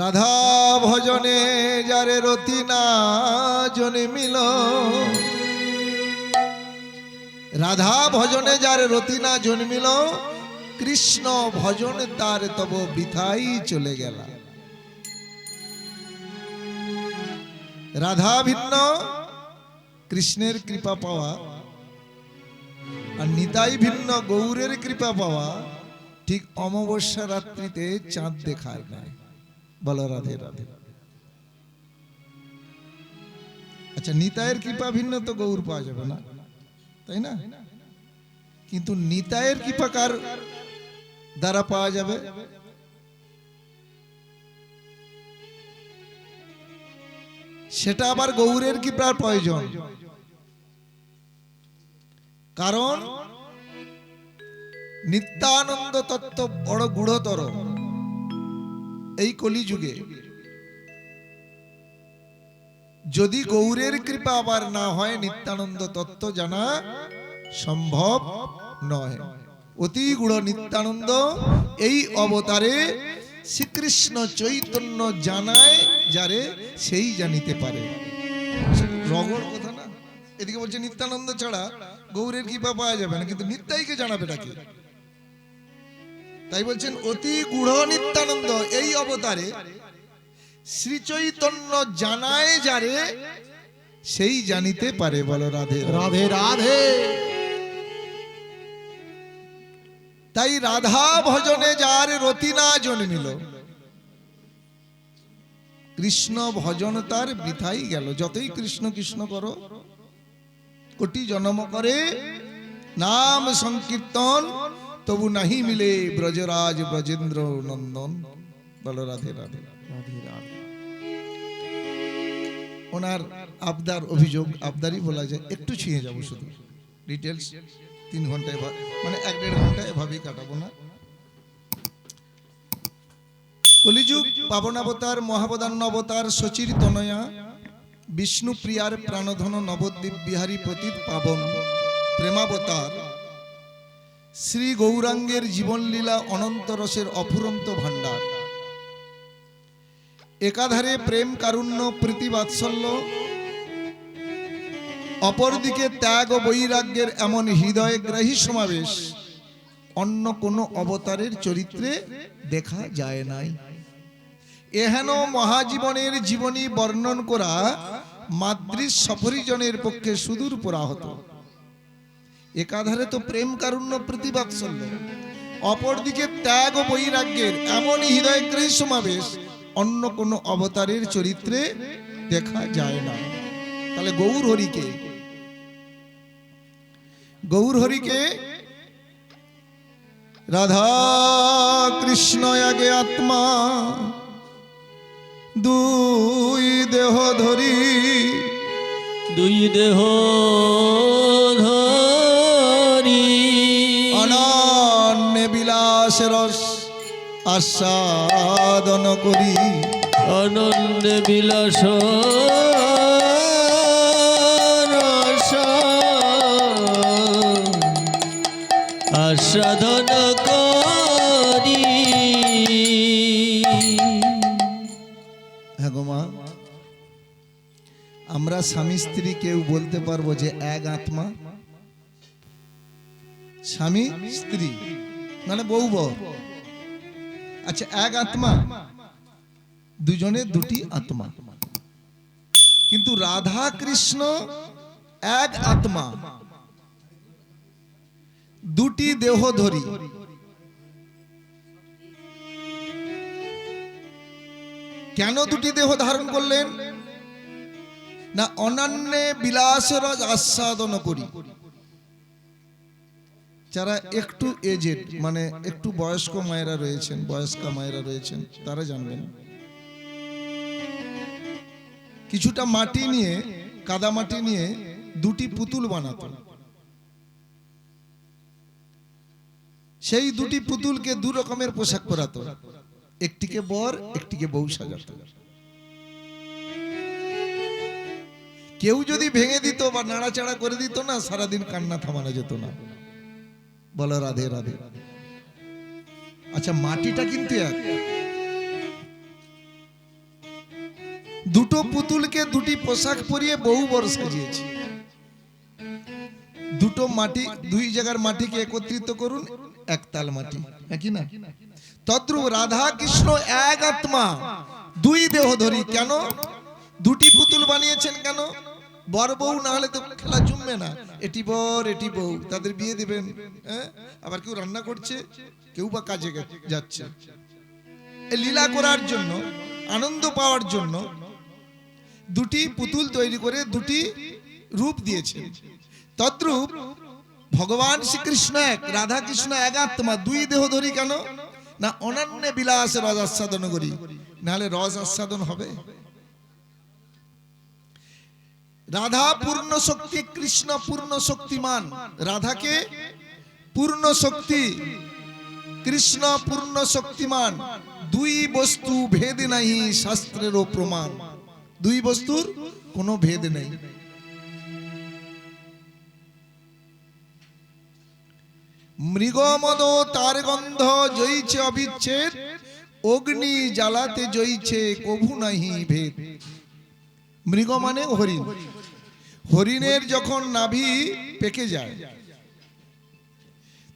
রাধা ভজনে যারে রতি না জন্মিল রাধা ভজনে যার রতি না জন্মিল কৃষ্ণ ভজন তার তব বৃথাই চলে গেল। রাধা ভিন্ন, কৃষ্ণের কৃপা পাওয়া, আর নিতাই ভিন্ন, গৌরের কৃপা পাওয়া, ঠিক অমাবস্যা রাত্রিতে চাঁদ দেখায় না বলো, রাধে রাধে। আচ্ছা নিতায়ের কৃপা ভিন্ন তো গৌর পাওয়া যাবে না, তাই না? কিন্তু নিতায়ের কৃপা কার দ্বারা পাওয়া যাবে? সেটা আবার গৌরের কৃপার প্রয়োজন। কারণ নিত্যানন্দ তত্ত্ব বড় গুঢ়তর। এই কলিযুগে। যদি গৌরের কৃপা আবার না হয়, নিত্যানন্দ তত্ত্ব জানা সম্ভব নয়। অতি গুঢ় নিত্যানন্দ এই অবতারে শ্রীকৃষ্ণ চৈতন্য জানায়, যারে সেই জানিতে পারে। রগড় কথা না? এদিকে বলছে, নিত্যানন্দ ছাড়া গৌরের কৃপা পাওয়া যাবে না, কিন্তু নিত্যাইকে জানাবে নাকি? তাই বলছেন অতি গুঢ় নিত্যানন্দ। এই অবতারে শ্রী চৈতন্য জানায় যারে সেই জানিতে পারে বলো রাধে। রাধে রাধে। তাই রাধা ভজনে যার রতি না জন্মিল কৃষ্ণ ভজন তার বৃথাই গেল। যতই কৃষ্ণ কৃষ্ণ করো কোটি জন্ম করে নাম সংকীর্তন তবু নাহি মিলে ব্রজরাজ ব্রজেন্দ্র নন্দন। বলো রাধে রাধে। ওনার আবদার অভিযোগ আবদারই বলা যায় একটু ছুঁয়ে যাব শুধু। ডিটেলস তিন ঘণ্টা মানে এক দেড় ঘণ্টা এভাবেই কাটাবো না। কলিযুগ পাবনাবতার মহাবদান্ন অবতার সচির তনয়া বিষ্ণু প্রিয়ার প্রাণধন নবদ্বীপ বিহারী প্রতীত পাবন প্রেমাবতার শ্রী গৌরাঙ্গের জীবনলীলা অনন্ত রসের অফুরন্ত ভাণ্ডার। একাধারে প্রেম কারুণ্য, প্রীতি বাৎসল্য, অপরদিকে ত্যাগ ও বৈরাগ্যের এমন হৃদয়গ্রাহী সমাবেশ অন্য কোনো অবতারের চরিত্রে দেখা যায় নাই। এহেন মহাজীবনের জীবনী বর্ণন করা মাদ্রিস সফরিজনের পক্ষে সুদূর পরাহত। একাধারে তো প্রেম কারুণ্য প্রতিবাৎসল্য অপরদিকে ত্যাগ ও বৈরাগ্যের এমন হৃদয়গ্রাহী সমাবেশ অন্য কোনো অবতারের চরিত্রে দেখা যায় না। তাহলে গৌর হরিকে গৌর হরিকে রাধা কৃষ্ণ আগে আত্মা, দুই দেহ ধরি। দুই দেহ অনন্য বিলাস রস আস্বাদন করি। অনন্য বিলাস রস আস্বাদন করি। হ্যাঁ গো মা আমরা স্বামী স্ত্রী কেউ বলতে পারব যে এক আত্মা? স্বামী, স্ত্রী মানে বউ, বর। আচ্ছা এক আত্মা, দুজনে দুটি আত্মা। কিন্তু রাধা কৃষ্ণ এক আত্মা। দুটি দেহ ধরি। কেন দুটি দেহ ধারণ করলেন? না, অনন্য বিলাসের আস্বাদন করি। যারা একটু এজেড মানে একটু বয়স্ক মায়েরা রয়েছেন, বয়স্কা মায়েরা রয়েছেন, তারা জানবেন। কিছুটা মাটি নিয়ে, কাদা মাটি নিয়ে দুটি পুতুল বানাতো সেই দুটি পুতুলকে দু রকমের পোশাক পরাতো। একটিকে বর, একটিকে বউ সাজাতো। কেউ যদি ভেঙে দিত বা নাড়াচাড়া করে দিত না, সারাদিন কান্না থামানো যেত না। বলো রাধে রাধে। আচ্ছা মাটিটা কিন্তু এক। দুটো পুতুলকে দুটি পোশাক পরিয়ে বহু বড় সাজিয়েছি। দুটো মাটি, দুই জায়গার মাটিকে একত্রিত করুন একতাল মাটি। একই না? তদ্রুপ রাধা কৃষ্ণ এক আত্মা, দুই দেহ ধরি কেন? দুটি পুতুল বানিয়েছেন কেন? বর বউ না হলে তো খেলা জমবে না। এটি বর, এটি বউ, তাদের বিয়ে দিবেন হ্যাঁ? আবার কেউ রান্না করছে, কেউ বা কাজে যাচ্ছে। লীলা করার জন্য, আনন্দ পাওয়ার জন্য দুটি পুতুল তৈরি করে দুটি রূপ দিয়েছে তদ্রূপ ভগবান শ্রীকৃষ্ণ এক রাধা কৃষ্ণ এক আত্মা, দুই দেহ ধরি কেন? না অনন্য বিলাস রস আস্বাদন করি। নাহলে রস আস্বাদন হবে? রাধা পূর্ণ শক্তি কৃষ্ণ পূর্ণ শক্তিমান। রাধাকে পূর্ণ শক্তি কৃষ্ণ পূর্ণ শক্তিমান। দুই বস্তু ভেদ নাই শাস্ত্রেরও প্রমাণ। দুই বস্তুর কোনো ভেদ নেই। মৃগমদ তার গন্ধ জইছে অবিচ্ছেদ, অগ্নি জ্বালাতে জইছে কভু নাহি ভেদ। মৃগ মানে হরিণ। হরিণের যখন নাভি পেকে যায়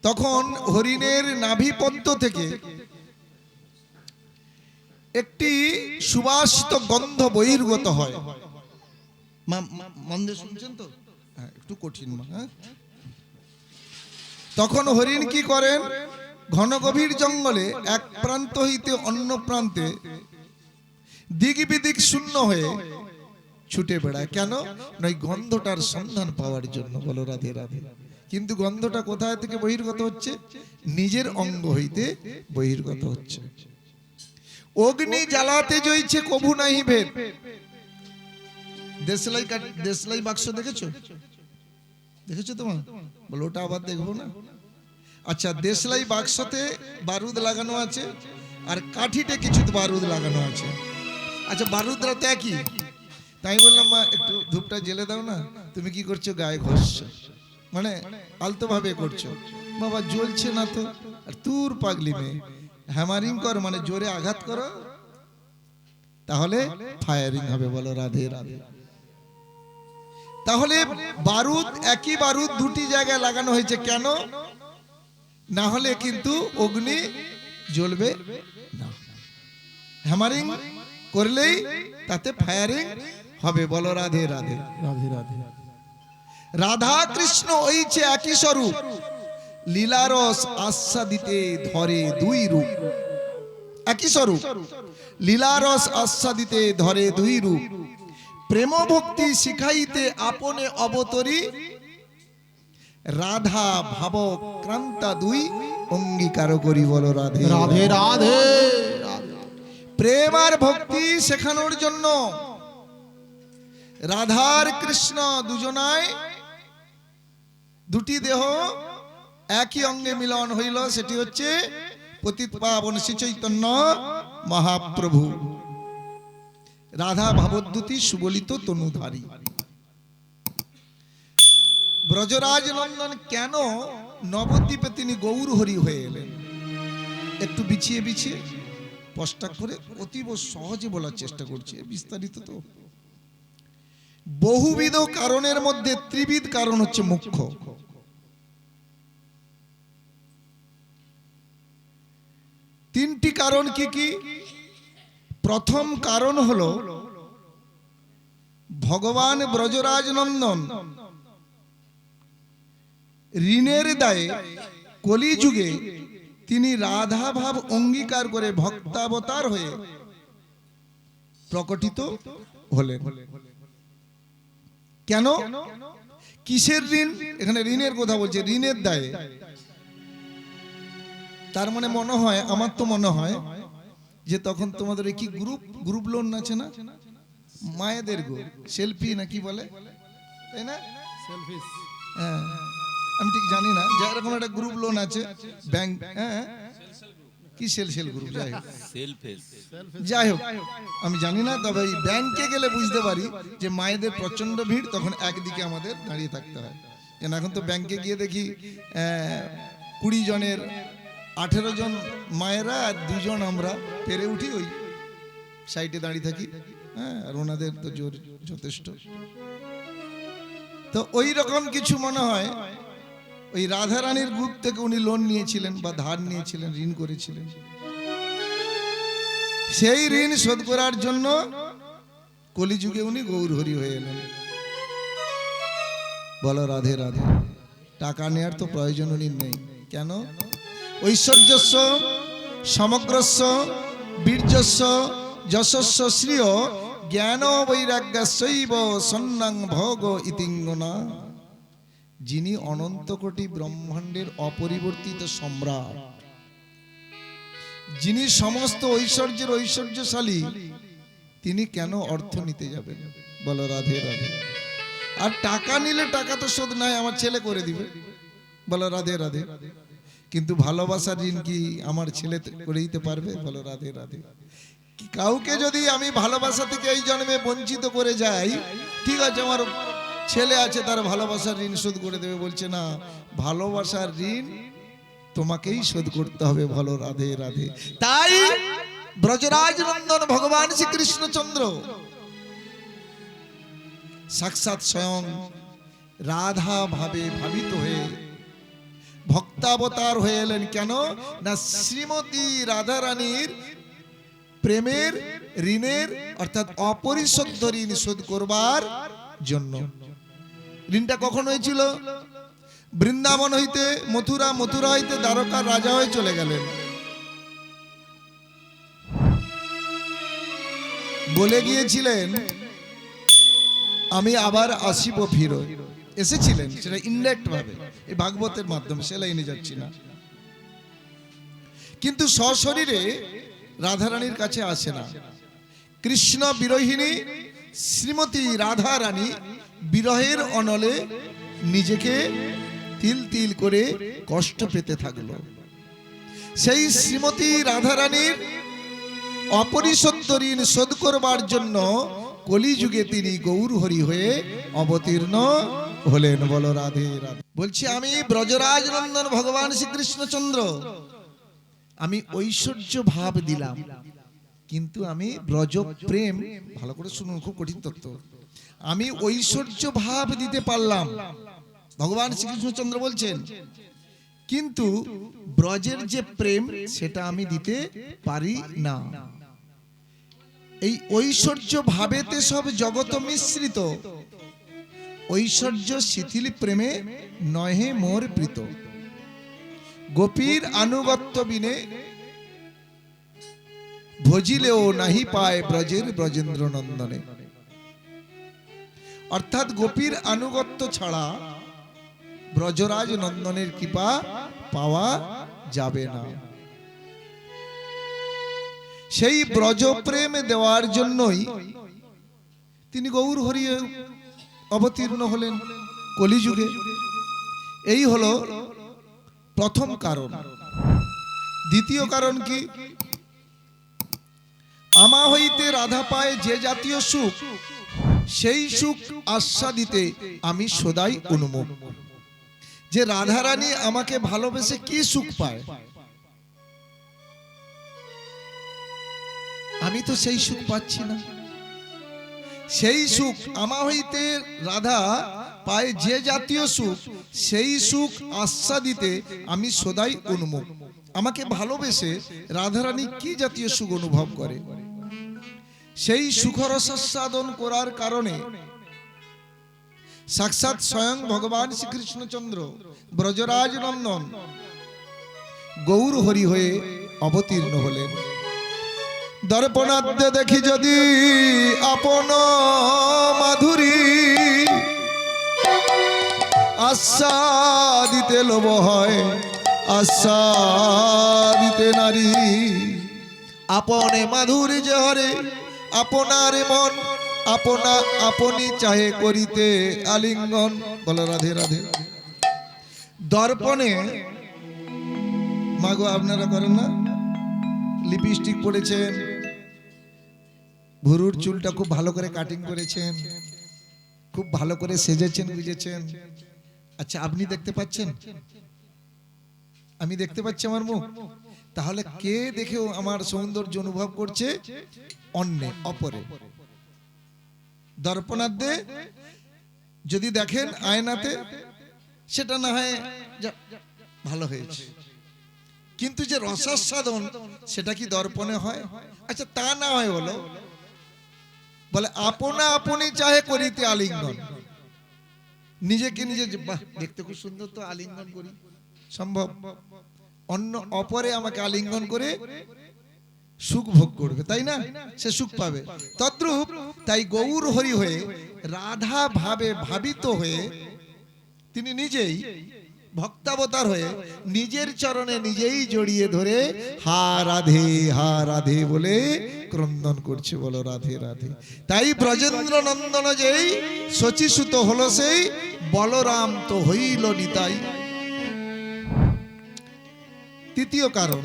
তখন হরিণের নাভি পদ্ম থেকে একটি সুবাসিত গন্ধ বহির্গত হয়। শুনছেন তো? হ্যাঁ, একটু কঠিন হ্যাঁ। তখন হরিণ কি করেন? ঘন গভীর জঙ্গলে এক প্রান্ত হইতে অন্য প্রান্তে দিক বিদিক শূন্য হয়ে ছুটে বেড়ায়। কেন? নয় গন্ধটার সন্ধান পাওয়ার জন্য। বলো, রাধে রাধে। কিন্তু গন্ধটা কোথায় থেকে বহির্গত হচ্ছে? নিজের অঙ্গ হইতে বহির্গত হচ্ছে। অগ্নি জ্বালাতে জইছে, কভু নাহি ভেদ। দেশলাই দেশলাই বাক্স দেখেছ? দেখেছ তোমার? বলো, ওটা আবার দেখব না? আচ্ছা দেশলাই বাক্সতে বারুদ লাগানো আছে, আর কাঠিতে কিছু বারুদ লাগানো আছে। আচ্ছা বারুদরা তো একই। তাই বললাম, মা, একটু ধূপটা জেলে দাও না। তুমি কি করছ? গায়ে ঘষছো। মানে আলতো ভাবে করছ। বাবা, জ্বলছে না তো? আর তুর পাগলি মেয়ে। হ্যামারিং কর মানে জোরে আঘাত করো। তাহলে ফায়ারিং হবে, বলো রাধে রাধে। তাহলে বারুদ, একই বারুদ দুটি জায়গায় লাগানো হয়েছে। কেন? না হলে কিন্তু অগ্নি জ্বলবে না। হ্যামারিং করলেই তাতে ফায়ারিং হবে বলো রাধে রাধে। রাধে রাধে রাধা। কৃষ্ণ ওইছে একই স্বরূপ লীলারস আস্বাদিতে ধরে দুই রূপ। একই স্বরূপ লীলারস আস্বাদিতে ধরে দুই রূপ। প্রেম ভক্তি শিখাইতে আপনে অবতরী রাধা ভাব ক্রান্তা দুই অঙ্গীকার করি বলো রাধে। রাধে রাধে। প্রেম আর ভক্তি শেখানোর জন্য রাধার কৃষ্ণ দুজনায় দুটি দেহ একই অঙ্গে মিলন হইল, সেটি হচ্ছে পতিত পাবন শ্রী চৈতন্য মহাপ্রভু। রাধা ভাবদ্যুতি সুবলিত তনুধারী। ব্রজরাজ নন্দন কেন নবদ্বীপে তিনি গৌর হরি হয়ে এলেন? একটু বিছিয়ে বিছিয়ে, স্পষ্ট করে অতীব সহজে বলার চেষ্টা করছে, বিস্তারিত তো বহুবিধ কারণের মধ্যে ত্রিবিধ কারণ হচ্ছে মুখ্য। তিনটি কারণ কি কি? প্রথম কারণ হল ভগবান ব্রজরাজ নন্দন ঋণের দায়ে কলিযুগে তিনি রাধা ভাব অঙ্গীকার করে ভক্তাবতার হয়ে প্রকটিত হলেন। কেন? কিসের ঋণ? এখানে ঋণের কথা বলছে ঋণের দায়ে। তার মানে মনে হয় আমার তো মনে হয় যে তখন তোমাদের কি গ্রুপ গ্রুপ লোন আছে না? মায়েদের গো সেলফি না কি বলে? তাই না? হ্যাঁ। আমি ঠিক জানি না যে এরকম একটা গ্রুপ লোন আছে ব্যাংক হ্যাঁ কি সেল সেল গ্রুপ যাই হোক। যাই হোক আমি জানি না তবে এই ব্যাংকে গেলে বুঝতে পারি যে মায়েদের প্রচণ্ড ভিড় তখন একদিকে আমাদের দাঁড়িয়ে থাকতে হয়। কেন এখন তো ব্যাংকে গিয়ে দেখি কুড়ি জনের আঠেরো জন মায়েরা আর দুজন আমরা পেরে উঠি ওই সাইডে দাঁড়িয়ে থাকি। হ্যাঁ আর ওনাদের তো জোর যথেষ্ট। তো ওই রকম কিছু মনে হয় ওই রাধারানীর গ্রুপ থেকে উনি লোন নিয়েছিলেন বা ধার নিয়েছিলেন, ঋণ করেছিলেন। সেই ঋণ শোধ করার জন্য কলিযুগে উনি গৌরহরি হয়ে এলেন। বলো রাধে রাধে, টাকা নেওয়ার তো প্রয়োজন উনি নেই। কেন? ঐশ্বর্যস্ব, সমগ্রস্ব, বীর্যস্ব, যশস্ব শ্রিয় জ্ঞান বৈরাগ্যস্যৈব সন্ন্যাং ভোগ ইতিঙ্গনা। যিনি অনন্ত কোটি ব্রহ্মাণ্ডের অপরিবর্তিত সম্রাট। যিনি সমস্ত ঐশ্বর্যের ঐশ্বর্যশালী, তিনি কেন অর্থ নিতে যাবেন? বলো রাধে রাধে। আর টাকা নিলে টাকা তো শোধ নাই, আমার ছেলে করে দিবে। বলো রাধে রাধে। কিন্তু ভালোবাসার ঋণ কি আমার ছেলে করে দিতে পারবে? বলো রাধে রাধে। কাউকে যদি আমি ভালোবাসা থেকে এই জন্মে বঞ্চিত করে যাই, ঠিক আছে, আমার ছেলে আছে, তার ভালোবাসার ঋণ শোধ করে দেবে। বলছে, না, ভালোবাসার ঋণ তোমাকেই শোধ করতে হবে ভালো রাধে রাধে। তাই ব্রজরাজ নন্দন ভগবান শ্রীকৃষ্ণচন্দ্র সাক্ষাৎ স্বয়ং রাধা ভাবে ভাবিত হয়ে ভক্তাবতার হয়ে এলেন। কেন? না, শ্রীমতী রাধারানীর প্রেমের, ঋণের, অর্থাৎ অপরিশোধ্য ঋণ শোধ করবার জন্য। ঋণটা কখন হয়েছিল? বৃন্দাবন হইতে, মথুরা মথুরা হইতে দ্বারকার রাজা হয়ে চলে গেলেন। বলে গিয়েছিলেন, আমি আবার আসিব ফিরো। এসেছিলেন সেটা ইনডাইরেক্ট ভাবে, এই ভাগবতের মাধ্যমে সে লাইনে যাচ্ছি না। কিন্তু সশরীরে রাধারানীর কাছে আসে না। কৃষ্ণ বিরোহিনী শ্রীমতী রাধা রানী বিরহের অনলে নিজেকে তিল তিল করে কষ্ট পেতে থাকল। সেই শ্রীমতী রাধারানীর অপরিশোধ্য ঋণ শোধ করবার জন্য কলিযুগে তিনি গৌরহরি হয়ে অবতীর্ণ হলেন। বল রাধে রাধে। বলছি, আমি ব্রজরাজ নন্দন ভগবান শ্রীকৃষ্ণচন্দ্র। আমি ঐশ্বর্য ভাব দিলাম। কিন্তু আমি ব্রজ প্রেম ভালো করে শুনুন খুব কঠিন তত্ত্ব। আমি ঐশ্বর্য ভাব দিতে পারলাম। ভগবান শ্রীকৃষ্ণচন্দ্র বলছেন কিন্তু ব্রজের যে প্রেম সেটা আমি দিতে পারি না। এই ঐশ্বর্য ভাবেতে সব জগত মিশ্রিত। ঐশ্বর্য শিথিল প্রেমে নহে মোর প্রীত। গোপীর আনুগত্য বিনে ভজিলেও নাহি পায় ব্রজের ব্রজেন্দ্র নন্দনে অর্থাৎ গোপীর আনুগত্য ছাড়া ব্রজরাজ নন্দনের কৃপা পাওয়া যাবে না। সেই ব্রজ প্রেম দেওয়ার জন্যই তিনি গৌর হরিয়ে অবতীর্ণ হলেন কলিযুগে। এই হলো প্রথম কারণ। দ্বিতীয় কারণ কি? আমা হইতে রাধা পায় যে জাতীয় সুখ, সেই সুখ আস্বাদিতে আমি সদাই উন্মুখ। যে রাধারানী আমাকে ভালোবেসে কি সুখ পায়? আমি তো সেই সুখ পাচ্ছি না। সেই সুখ আমা হইতে রাধা পায় যে জাতীয় সুখ, সেই সুখ আস্বাদিতে আমি সদাই উন্মুখ। আমাকে ভালোবেসে রাধারানী কি জাতীয় সুখ অনুভব করে? সেই সুখরসাদন করার কারণে সাক্ষাৎ স্বয়ং ভগবান শ্রীকৃষ্ণচন্দ্র ব্রজরাজ নন্দন গৌর হরি হয়ে অবতীর্ণ হলেন। দর্পণাদ্য দেখি যদি আপন মাধুরী আস্বাদিতে লোভ হয়, আস্বাদিতে নারী। আপনে মাধুরী যে হরে আপনার মন, আপনা আপনি চাহে করিতে আলিঙ্গন। বলো রাধে রাধে। দর্পণে, মাগো, আপনারা করেন না? লিপস্টিক পরেছেন ভুরুর চুলটা খুব ভালো করে কাটিং করেছেন, খুব ভালো করে সেজেছেন বুঝেছেন আচ্ছা আপনি দেখতে পাচ্ছেন? আমি দেখতে পাচ্ছি আমার মুখ। তাহলে কে দেখেও আমার সৌন্দর্য অনুভব করছে? অন্যে অপরে দর্পণাদ্যে যদি দেখেন আয়নাতে সেটা না হয় ভালো হয়েছে। কিন্তু যে রসাস্বাদন সেটা কি দর্পণে হয়? আচ্ছা তা না হয় হলো। বলে আপনা আপনি চাহে করিতে আলিঙ্গন। নিজেকে নিজে দেখতে খুব সুন্দর তো আলিঙ্গন করি। সম্ভব। অন্য অপরে আমাকে আলিঙ্গন করে সুখ ভোগ করবে, তাই না? সে সুখ পাবে। তদ্রূপ তাই গৌর হরি হয়ে, রাধা ভাবে ভাবিত হয়ে, তিনি নিজেই ভক্তাবতার হয়ে, নিজের চরণে নিজেই জড়িয়ে ধরে, হা রাধে হা রাধে বলে ক্রন্দন করছে, বলো রাধে রাধে। তাই ব্রজেন্দ্র নন্দন যেই শচীসুত হলো সেই, বলরাম তো হইল নিতাই। তৃতীয় কারণ।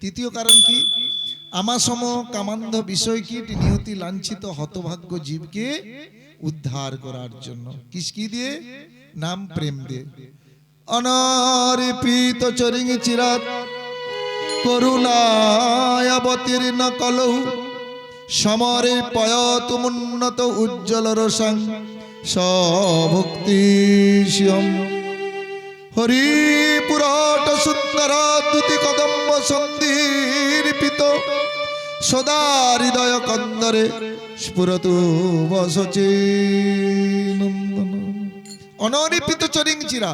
তৃতীয় কারণ কি? আমার সম কামান্ধ বিষয় কি? নিয়তি লাঞ্ছিত হতভাগ্য জীবকে উদ্ধার করার জন্য। কিস কি দিয়ে? নাম প্রেম দিয়ে। অনারিপিত চরিং চিরাত করুণায় অবতীর্ণ কলহু সমরে পয়তুমুন্নত উজ্জ্বল রসাং সভক্তি হরিপুরট সুন্দর দুতি কদম্ব সন্দীর্পিত সদা হৃদয় কন্দরে স্ফুরতু বসচে। অনরিপিত চরিং চিরা।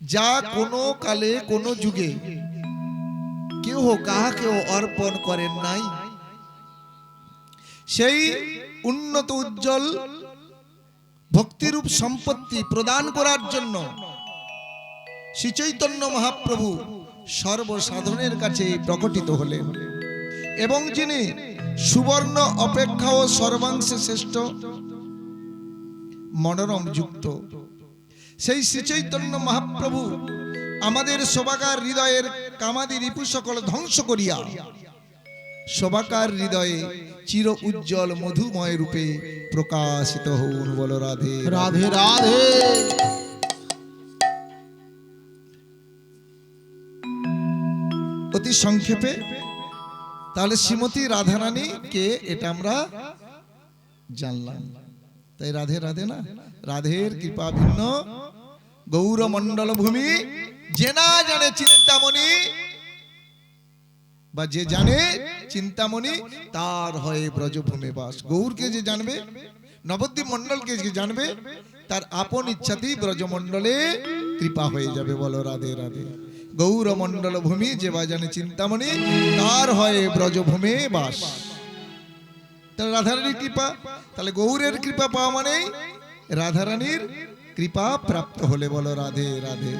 যা কোনো কালে, কোনো যুগে কেউ কাহাকেও অর্পণ করেন নাই। সেই উন্নত উজ্জ্বল ভক্তিরূপ সম্পত্তি প্রদান করার জন্য শ্রী চৈতন্য মহাপ্রভু সর্বসাধারণের কাছে প্রকটিত হলেন। এবং যিনি সুবর্ণ অপেক্ষা ও সর্বাংশে শ্রেষ্ঠ, মনোরম যুক্ত। সেই শ্রী চৈতন্য মহাপ্রভু আমাদের শোভাকার হৃদয়ের কামাদি রিপু সকল ধ্বংস করিয়া, শোভাকার হৃদয়ে চির উজ্জ্বল মধুময় রূপে প্রকাশিত হউন বল রাধে। রাধে রাধে। অতি সংক্ষেপে, তাহলে শ্রীমতী রাধারানী কে এটা আমরা জানলাম। তাই রাধে রাধে না? রাধের কৃপা ভিন্ন। গৌর মন্ডল ভূমি, যে না জানে চিন্তামণি, বা যে জানে চিন্তামণি, তার হয়ে ব্রজভূমে বাস। গৌরকে যে জানবে? নবদ্বীপ মন্ডলকে যে জানবে? তার আপন ইচ্ছাতেই ব্রজমণ্ডলে কৃপা হয়ে যাবে, বলো রাধে রাধে। গৌর মন্ডল ভূমি যে বাজানে চিন্তামণি, তার হয় ব্রজভূমে বাস। তাহলে রাধারানীর কৃপা, তাহলে গৌরের কৃপা পাওয়া মানে রাধারানীর কৃপা প্রাপ্ত হলে বলো, রাধে রাধে।